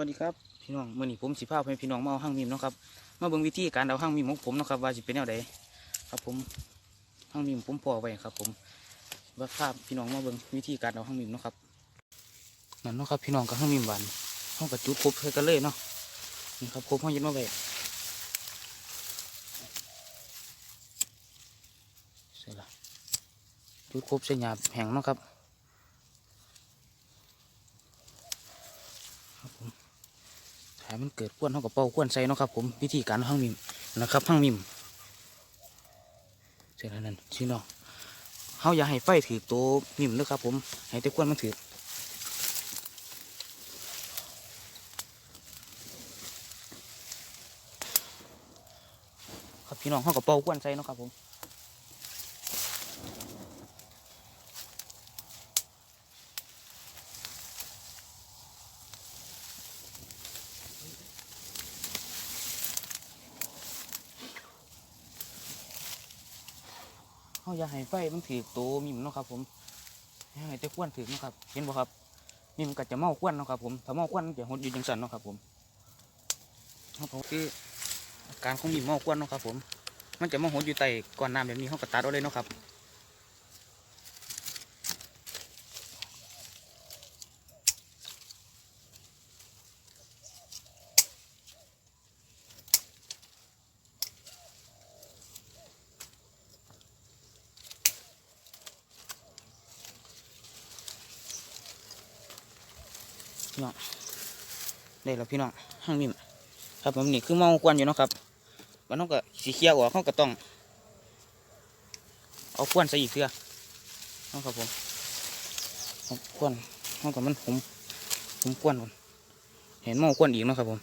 วัสดีครับพี่น้องเมื่อนี้ผมสิพาให้พี่น้องมาเอาห้างมิมนะครับ มาเบิ่งวิธีการเอาห้างมิมของผมนะครับ ว่าสิเป็นแนวใดครับผมห้างมิมผมพอไว้ครับ ผมว่าภาพพี่น้องมาเบิ่งวิธีการเอาห้างมิมนะครับนั่นนะครับพี่น้องกับห้างมิมบานห้องกับจุดครบใส่กันเลยเนาะนี่ครับครบห้องยึดมาไว้เสร็จละจุดครบใส่หยาบแห้งนะครับผม ถ้ามันเกิดควนเท่ากับเป่าควนใส่เนาะครับผมวิธีการห้างมิมนะครับห้างมิมเสร็จแล้วนั่นพี่น้องเฮาอย่าให้ไฟถือตัวมิมเด้อครับผมให้แต่ควนมันถือครับพี่น้องเฮากับเป่าควนใส่เนาะครับผม เขาอย่าให้ไฟมันถือโตัวมิมเนาะครับ ผมให้แต่ควนถือเนาะครับ เห็นบ่ครับมิมก็จะเมาควนเนาะครับ ผมถ้าเมาควนมันจะหดอยู่จังสันเนาะครับ ผมครับผมคือาการของมีมเมาควนเนาะครับ ผม มันจะมาหดอยู่ใต้ก้อนน้ำแบบนี้เขาก็ตัดเอาเลยเนาะครับ พี่น้องได้แล้วพี่น้องห้างมิมครับผมนี่คือเมาควันอยู่เนาะครับมันต้องก็สีเขียวออกเขาก็ต้อง เอาควันใส่อีกเทื่อนะครับผมเอาควันเขากับมันผมผมควันผมเห็นเมาควันอีกนะครับผม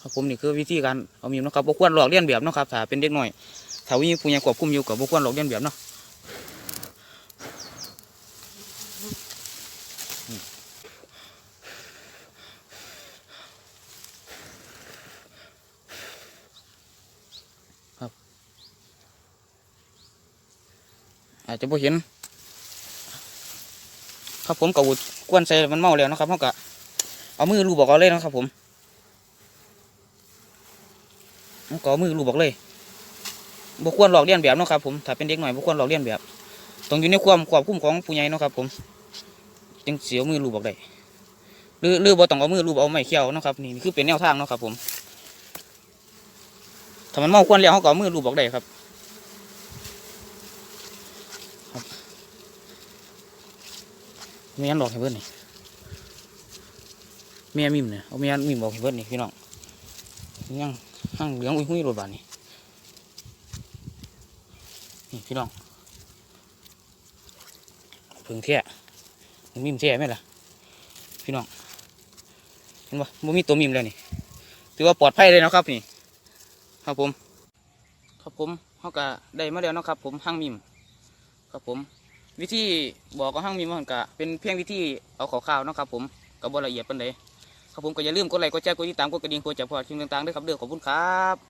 ครับผมนี่คือวิธีการเอามีมนะครับบกวนหลอกเลียนแบบนะครับถ้าเป็นเด็กหน่อยถ้าวิผู้ใหญ่ควบคุมอยู่กับบกวนหลอกเลียนแบบเนาะ อาจจะบ่เห็น ครับผมกับวุดกวนใส่มันเมาแล้วนะครับเขาก็เอามือลูบบอกเอาเลยนะครับ ผมก็เอมือลูบบอกเลยบ่ควรหลอกเลียนแบบนะครับผมถ้าเป็นเด็กหน่อยบ่ควรหลอกเลียนแบบต้องอยู่ในความควบคุมของผู้ใหญ่นะครับ ผม จึงเสียวมือลูบบอกได้หรือหรือบ่ต้องเอามือลูบเอาไม้เขี้ยวนะครับนี่คือเป็นแนวทางนะครับ ผมถ้ามันเมาควรแล้วเขาก็เอมือลูบบอกได้ครับ เมียนบอกให้เพื่อนนี่เมียมิมเนี่ยเอาเมียมิมบอกให้เพื่อนนี่พี่น้องยังห้างเหลืองอุ้ยหุ้ยรถบานนี่นี่พี่น้องพึ่งเที่ยมิมเที่ยไหมล่ะพี่น้องเห็นปะบ่มีตัวมิมแล้วนี่ถือว่าปลอดภัยเลยนะครับนี่ครับผมครับผมเขาก็ได้มาแล้วนะครับผมห้างมิม ครับผม วิธีบอกก็ห้างมีมันกะเป็นเพียงวิธีเอาข่าวๆนะครับผมกับบละเอียดปานใดครับผมก็อย่าลืมกดไลค์กดแชร์กดติดตามกดกระดิ่งกดจับพอดคลิปต่างๆด้วยครับเด้อขอบคุณครับ